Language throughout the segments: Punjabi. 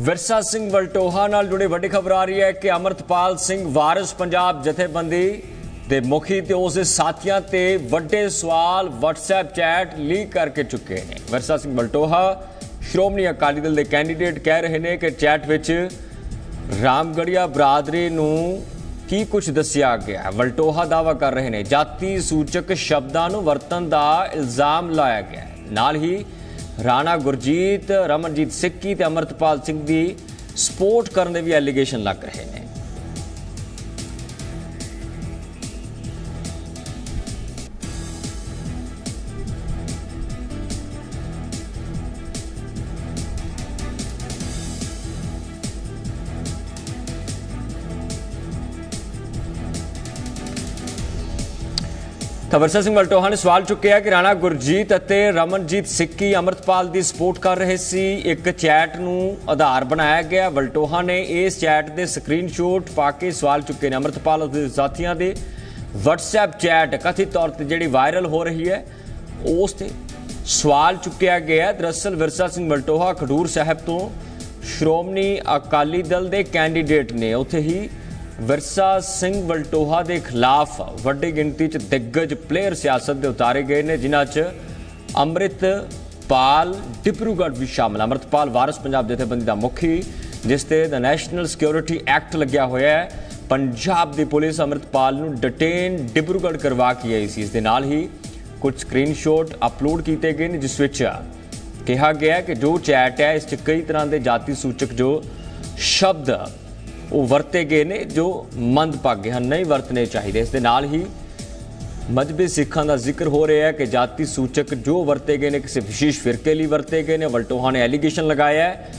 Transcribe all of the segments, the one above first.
ਵਿਰਸਾ ਸਿੰਘ ਵਲਟੋਹਾ ਨਾਲ ਜੁੜੀ ਵੱਡੀ ਖਬਰ ਆ ਰਹੀ ਹੈ ਕਿ ਅਮਰਤਪਾਲ ਸਿੰਘ ਵਾਰਿਸ, ਪੰਜਾਬ ਜਥੇਬੰਦੀ ਦੇ ਮੁਖੀ ਤੇ ਉਸ ਦੇ ਸਾਥੀਆਂ ਤੇ ਵੱਡੇ ਸਵਾਲ WhatsApp ਚੈਟ ਲੀਕ ਕਰਕੇ ਚੁੱਕੇ ਨੇ। ਵਿਰਸਾ ਸਿੰਘ ਵਲਟੋਹਾ ਸ਼੍ਰੋਮਣੀ ਅਕਾਲੀ ਦਲ ਦੇ ਕੈਂਡੀਡੇਟ ਕਹਿ ਰਹੇ ਨੇ ਕਿ ਚੈਟ ਵਿੱਚ ਰਾਮਗੜੀਆ ਬਰਾਦਰੀ ਨੂੰ ਕੀ ਕੁਝ ਦੱਸਿਆ ਗਿਆ ਵਲਟੋਹਾ ਦਾਵਾ ਕਰ ਰਹੇ ਨੇ, ਜਾਤੀ ਸੂਚਕ ਸ਼ਬਦਾਂ ਨੂੰ ਵਰਤਣ ਦਾ ਇਲਜ਼ਾਮ ਲਾਇਆ ਗਿਆ ਨਾਲ ਹੀ ਰਾਣਾ ਗੁਰਜੀਤ, ਰਮਨਜੀਤ ਸਿੱਕੀ ਤੇ ਅਮਰਤਪਾਲ ਸਿੰਘ ਦੀ ਸਪੋਰਟ ਕਰਨ ਦੇ ਵੀ ਐਲੀਗੇਸ਼ਨ ਲੱਗ ਰਹੇ ਨੇ। ਤਾਂ ਵਰਸਾ ਸਿੰਘ ਵਲਟੋਹਾ ਨੇ ਸਵਾਲ ਚੁੱਕਿਆ ਕਿ ਰਾਣਾ ਗੁਰਜੀਤ ਅਤੇ ਰਮਨਜੀਤ ਸਿੱਕੀ ਅਮਰਤਪਾਲ ਦੀ ਸਪੋਰਟ ਕਰ ਰਹੇ ਸੀ। ਇੱਕ ਚੈਟ ਨੂੰ ਆਧਾਰ ਬਣਾਇਆ ਗਿਆ। ਵਲਟੋਹਾ ਨੇ ਇਸ ਚੈਟ ਦੇ ਸਕਰੀਨਸ਼ਾਟ ਪਾ ਕੇ ਸਵਾਲ ਚੁੱਕੇ ਨੇ ਅਮਰਤਪਾਲ ਅਤੇ ਸਾਥੀਆਂ ਦੇ। WhatsApp ਚੈਟ ਕਥਿਤ ਤੌਰ ਤੇ ਜਿਹੜੀ ਵਾਇਰਲ ਹੋ ਰਹੀ ਹੈ, ਉਸ ਤੇ ਸਵਾਲ ਚੁੱਕਿਆ ਗਿਆ। ਦਰਅਸਲ ਵਿਰਸਾ ਸਿੰਘ ਵਲਟੋਹਾ ਖਡੂਰ ਸਾਹਿਬ ਤੋਂ ਸ਼੍ਰੋਮਣੀ ਅਕਾਲੀ ਦਲ ਦੇ ਕੈਂਡੀਡੇਟ ਨੇ। ਉੱਥੇ ਹੀ ਵਿਰਸਾ ਸਿੰਘ ਵਲਟੋਹਾ ਦੇ ਖਿਲਾਫ ਵੱਡੀ ਗਿਣਤੀ 'ਚ ਦਿੱਗਜ ਪਲੇਅਰ ਸਿਆਸਤ ਦੇ ਉਤਾਰੇ ਗਏ ਨੇ, ਜਿਨ੍ਹਾਂ 'ਚ ਅੰਮ੍ਰਿਤਪਾਲ ਡਿਬਰੂਗੜ੍ਹ ਵੀ ਸ਼ਾਮਲ ਹੈ। ਅੰਮ੍ਰਿਤਪਾਲ ਵਾਰਸ ਪੰਜਾਬ ਜਥੇਬੰਦੀ ਦਾ ਮੁਖੀ, ਜਿਸ ਤੇ ਦ ਨੈਸ਼ਨਲ ਸਿਕਿਉਰਿਟੀ ਐਕਟ ਲੱਗਿਆ ਹੋਇਆ ਹੈ ਪੰਜਾਬ ਦੀ ਪੁਲਿਸ ਅੰਮ੍ਰਿਤਪਾਲ ਨੂੰ ਡਿਟੇਨ ਡਿਬਰੂਗੜ੍ਹ ਕਰਵਾ ਕੇ ਆਈ ਸੀ ਇਸ ਦੇ ਨਾਲ ਹੀ ਕੁਝ ਸਕਰੀਨਸ਼ਾਟ ਅਪਲੋਡ ਕੀਤੇ ਗਏ ਨੇ, ਜਿਸ ਵਿੱਚ ਕਿਹਾ ਗਿਆ ਕਿ ਜੋ ਚੈਟ ਹੈ, ਇਸ 'ਚ ਕਈ ਤਰ੍ਹਾਂ ਦੇ ਜਾਤੀ ਸੂਚਕ ਜੋ ਸ਼ਬਦ ਉਹ ਵਰਤੇ ਗਏ ਨੇ ਜੋ ਮੰਦਭਾਗੇ ਹਨ, ਨਹੀਂ ਵਰਤਨੇ ਚਾਹੀਦੇ। ਇਸ ਦੇ ਨਾਲ ਹੀ ਮਜਬੀ ਸਿੱਖਾਂ ਦਾ ਜ਼ਿਕਰ ਹੋ ਰਿਹਾ ਹੈ ਕਿ ਜਾਤੀ ਸੂਚਕ ਜੋ ਵਰਤੇ ਗਏ ਨੇ, ਕਿਸੇ ਵਿਸ਼ੇਸ਼ ਫਿਰਕੇ ਲਈ ਵਰਤੇ ਗਏ ਨੇ। ਵਲਟੋਹਾ ਨੇ ਐਲੀਗੇਸ਼ਨ ਲਗਾਇਆ ਹੈ।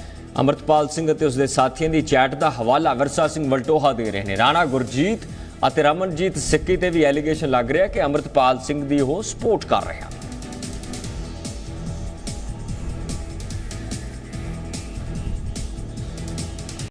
ਅਮਰਤਪਾਲ ਸਿੰਘ ਅਤੇ ਉਸਦੇ ਸਾਥੀਆਂ ਦੀ ਚੈਟ ਦਾ ਹਵਾਲਾ ਵਿਰਸਾ ਸਿੰਘ ਵਲਟੋਹਾ ਦੇ ਰਹੇ ਨੇ। ਰਾਣਾ ਗੁਰਜੀਤ ਅਤੇ ਰਮਨਜੀਤ ਸਿੱਕੀ ਤੇ ਵੀ ਐਲੀਗੇਸ਼ਨ ਲੱਗ ਰਿਹਾ ਕਿ ਅਮਰਤਪਾਲ ਸਿੰਘ ਦੀ ਉਹ ਸਪੋਰਟ ਕਰ ਰਹੇ ਹਨ।